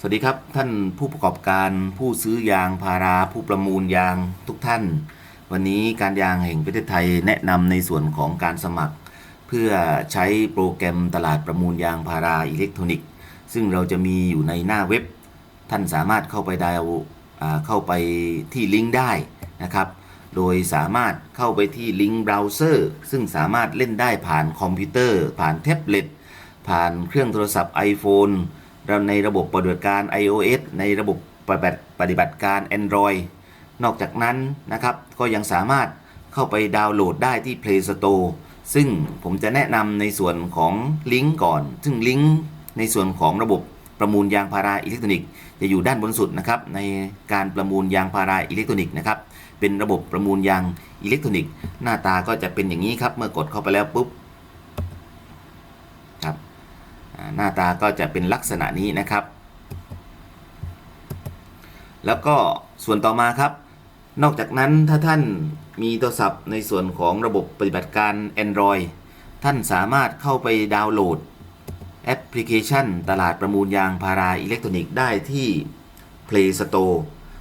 สวัสดีครับท่านผู้ประกอบการผู้ซื้อยางพาราผู้ประมูลยางทุกท่าน วันนี้การยางแห่งประเทศไทยแนะนำในส่วนของการสมัคร เพื่อใช้โปรแกรมตลาดประมูลยางพาราอิเล็กทรอนิกส์ซึ่งเราจะมีอยู่ในหน้าเว็บ ท่านสามารถเข้าไปดาวเข้าไปที่ลิงก์ได้นะครับ โดยสามารถเข้าไปที่ลิงก์เบราว์เซอร์ซึ่งสามารถเล่นได้ผ่านคอมพิวเตอร์ ผ่านแท็บเล็ตผ่านเครื่องโทรศัพท์ iPhone ในระบบปฏิบัติการ iOS ในระบบปฏิบัติปฏิบัติการ Android นอกจากนั้นนะครับ ก็ยังสามารถเข้าไปดาวน์โหลดได้ที่ Play Store ซึ่งผมจะแนะนำในส่วนของลิงก์ก่อน ซึ่งลิงก์ในส่วนของระบบประมูลยางพาราอิเล็กทรอนิกส์จะอยู่ด้านบนสุดนะครับในการประมูลยางพาราอิเล็กทรอนิกส์นะครับเป็นระบบประมูลยางอิเล็กทรอนิกส์หน้าตาก็จะเป็นอย่างนี้ครับเมื่อกดเข้าไปแล้วปุ๊บ หน้าตาก็จะเป็นลักษณะนี้นะครับ แล้วก็ส่วนต่อมาครับ นอกจากนั้นถ้าท่านมีโทรศัพท์ในส่วนของระบบปฏิบัติการ Android ท่านสามารถเข้าไปดาวน์โหลด แอปพลิเคชัน ตลาดประมูลยางพาราอิเล็กทรอนิกส์ได้ที่ Play Store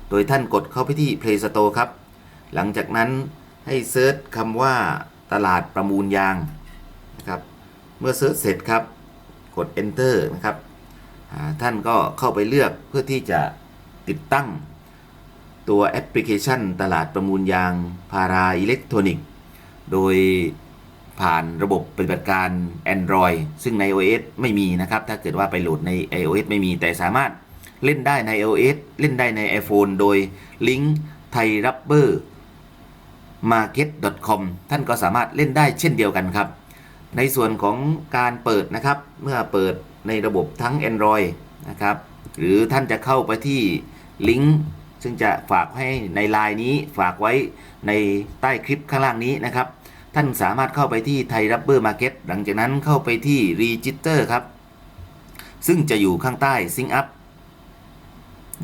โดยท่านกดเข้าไปที่ Play Store ครับ หลังจากนั้นให้เซิร์ชคำว่าตลาดประมูลยางนะครับ เมื่อเซิร์ชเสร็จครับ กด enter นะครับท่านก็เข้าไปเลือกเพื่อที่จะติดตั้งตัวแอปพลิเคชันตลาดประมูลยางพาราอิเล็กทรอนิกส์ โดยผ่านระบบปฏิบัติการ Android ซึ่งใน iOS ไม่มีนะครับ ถ้าเกิดว่าไปโหลดใน iOS ไม่มีแต่สามารถเล่นได้ใน iOS เล่นได้ใน iPhone โดยลิงก์ไทยรับเบอร์ market.com ท่านก็สามารถเล่นได้เช่นเดียวกันครับ ในส่วนของการเปิดนะครับ เมื่อเปิดในระบบทั้ง Android นะครับ หรือท่านจะเข้าไปที่ลิงก์ซึ่งจะฝากให้ในไลน์นี้ฝากไว้ในใต้คลิปข้างล่างนี้นะครับ ท่านสามารถเข้าไปที่ไทยรับเบอร์มาร์เก็ตหลังจากนั้นเข้าไปที่ Register ครับ ซึ่งจะอยู่ข้างใต้ Sync Up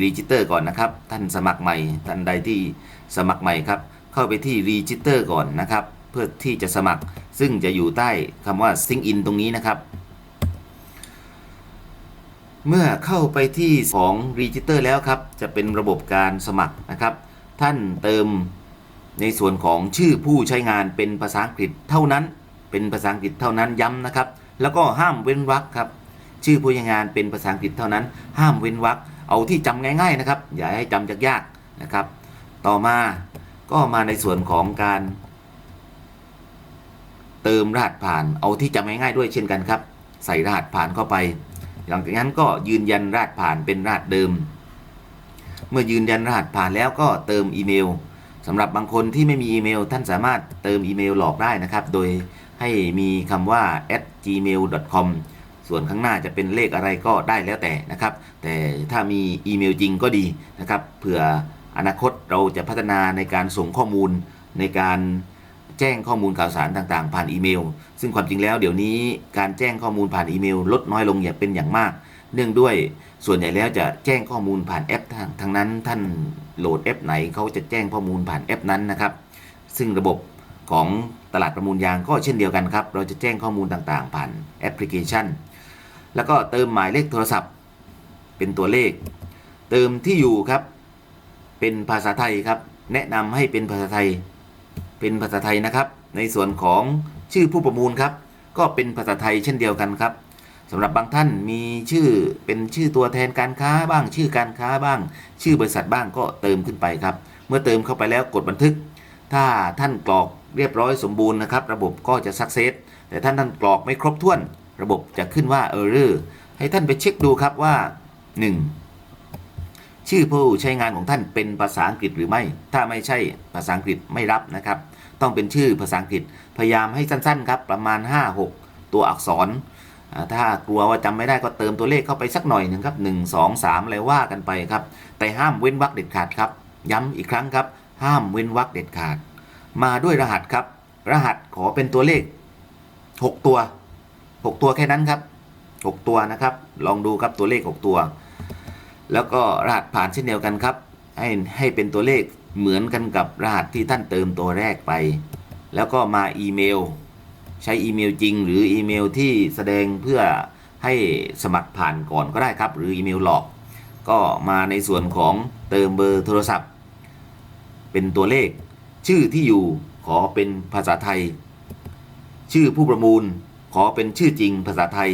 Register ก่อนนะครับ ท่านสมัครใหม่ท่านใดที่สมัครใหม่ครับ เข้าไปที่ Register ก่อนนะครับ เพื่อที่จะสมัคร ซึ่งจะอยู่ใต้คำว่า Sync In ตรงนี้นะครับ เมื่อเข้าไปที่ของ Register แล้วครับ จะเป็นระบบการสมัครนะครับ ท่านเติมในส่วนของชื่อผู้ใช้งานเป็นภาษาอังกฤษเท่านั้น เป็นภาษาอังกฤษเท่านั้นย้ำนะครับ แล้วก็ห้ามเว้นวรรคครับ ชื่อผู้ใช้งานเป็นภาษาอังกฤษเท่านั้น ห้ามเว้นวรรคเอาที่จำง่าย ๆนะครับ อย่าให้จำยากๆนะครับ ต่อมาก็มาในส่วนของการ เติมรหัสผ่านเอาที่จำง่ายๆด้วยเช่นกันครับ ใส่รหัสผ่านเข้าไป หลังจากนั้นก็ยืนยันรหัสผ่านเป็นรหัสเดิม เมื่อยืนยันรหัสผ่านแล้วก็เติมอีเมลสำหรับบางคนที่ไม่มีอีเมล ท่านสามารถเติมอีเมลหลอกได้นะครับ โดยให้มีคำว่า at gmail.com ส่วนข้างหน้าจะเป็นเลขอะไรก็ได้แล้วแต่นะครับ แต่ถ้ามีอีเมลจริงก็ดีนะครับเผื่ออนาคตเราจะพัฒนาในการส่งข้อมูลในการ แจ้งข้อมูลข่าวสารต่างๆ ผ่านอีเมล ซึ่งความจริงแล้วเดี๋ยวนี้การแจ้งข้อมูลผ่านอีเมล ลดน้อยลงอย่างเป็นอย่างมาก เนื่องด้วยส่วนใหญ่แล้วจะแจ้งข้อมูลผ่านแอปทางทางนั้น ท่านโหลดแอปไหนเขาจะแจ้งข้อมูลผ่านแอปนั้นนะครับ ซึ่งระบบของตลาดประมูลยางก็เช่นเดียวกันครับ เราจะแจ้งข้อมูลต่างๆ ผ่านแอปพลิเคชัน แล้วก็เติมหมายเลขโทรศัพท์ เป็นตัวเลข เติมที่อยู่ครับ เป็นภาษาไทยครับ แนะนำให้เป็นภาษาไทย เป็นภาษาไทยนะครับ ในส่วนของชื่อผู้ประมูลครับ ก็เป็นภาษาไทยเช่นเดียวกันครับสำหรับบางท่านมีชื่อเป็นชื่อตัวแทนการค้าบ้าง ชื่อการค้าบ้าง ชื่อบริษัทบ้างก็เติมขึ้นไปครับ เมื่อเติมเข้าไปแล้วกดบันทึก ถ้าท่านกรอกเรียบร้อยสมบูรณ์นะครับระบบก็จะสักเซสแต่ท่านท่านกรอกไม่ครบถ้วน ระบบจะขึ้นว่าเออร์ให้ท่านไปเช็คดูครับว่า 1. ชื่อผู้ใช้งานของท่านเป็นภาษาอังกฤษหรือไม่ ถ้าไม่ใช่ภาษาอังกฤษไม่รับนะครับ ต้องเป็นชื่อภาษาอังกฤษ พยายามให้สั้นๆครับ ประมาณ 5-6 ตัวอักษร ถ้ากลัวว่าจำไม่ได้ก็เติมตัวเลขเข้าไปสักหน่อยหนึ่งครับ 1 2 3 อะไรว่ากันไปครับ แต่ห้ามเว้นวรรคเด็ดขาดครับ ย้ำอีกครั้งครับ ห้ามเว้นวรรคเด็ดขาด มาด้วยรหัสครับ รหัสขอเป็นตัวเลข 6 ตัว 6 ตัวแค่นั้นครับ 6 ตัวนะครับ ลองดูครับตัวเลข 6 ตัว แล้วก็รหัสผ่านเช่นเดียวกันครับ ให้ให้เป็นตัวเลขเหมือนกันกับรหัสที่ท่านเติมตัวแรกไป แล้วก็มาอีเมล ใช้อีเมลจริง หรืออีเมลที่แสดงเพื่อให้สมัครผ่านก่อนก็ได้ครับ หรืออีเมลหลอก ก็มาในส่วนของเติมเบอร์โทรศัพท์ เป็นตัวเลข ชื่อที่อยู่ขอเป็นภาษาไทย ชื่อผู้ประมูล ขอเป็นชื่อจริงภาษาไทย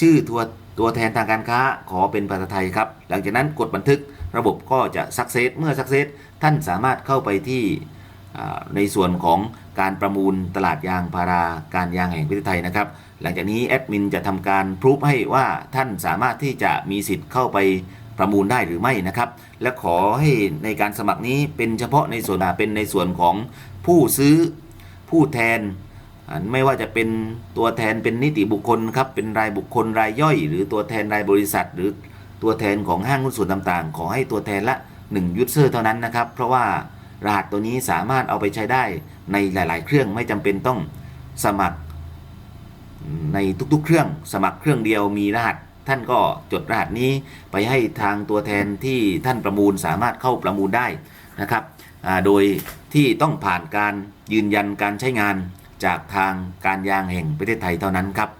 ชื่อตัว ตัวแทนทางการค้าขอเป็นภาษาไทยครับ หลังจากนั้นกดบันทึกระบบก็จะสักเซสเมื่อสักเซสท่านสามารถเข้าไปที่ในส่วนของการประมูลตลาดยางพาราการยางแห่งประเทศไทยนะครับ หลังจากนี้แอดมินจะทำการพรูฟให้ว่าท่านสามารถที่จะมีสิทธิ์เข้าไปประมูลได้หรือไม่นะครับ และขอให้ในการสมัครนี้เป็นเฉพาะในส่วนเป็นในส่วนของผู้ซื้อผู้แทน ไม่ว่าจะเป็นตัวแทนเป็นนิติบุคคลครับเป็นรายบุคคลรายย่อย หรือตัวแทนรายบริษัท หรือตัวแทนของห้างหุ้นส่วนต่างๆ ขอให้ตัวแทนละ1ยูเซอร์เท่านั้นนะครับ เพราะว่ารหัสตัวนี้สามารถเอาไปใช้ได้ในหลาย ๆ เครื่องไม่จำเป็นต้องสมัคร ในทุกๆ เครื่อง สมัครเครื่องเดียวมีรหัส ท่านก็จดรหัสนี้ไปให้ทางตัวแทนที่ท่านประมูลสามารถเข้าประมูลได้นะครับโดยที่ต้องผ่านการยืนยันการใช้งาน จากทางการยางแห่งประเทศไทยเท่านั้นครับ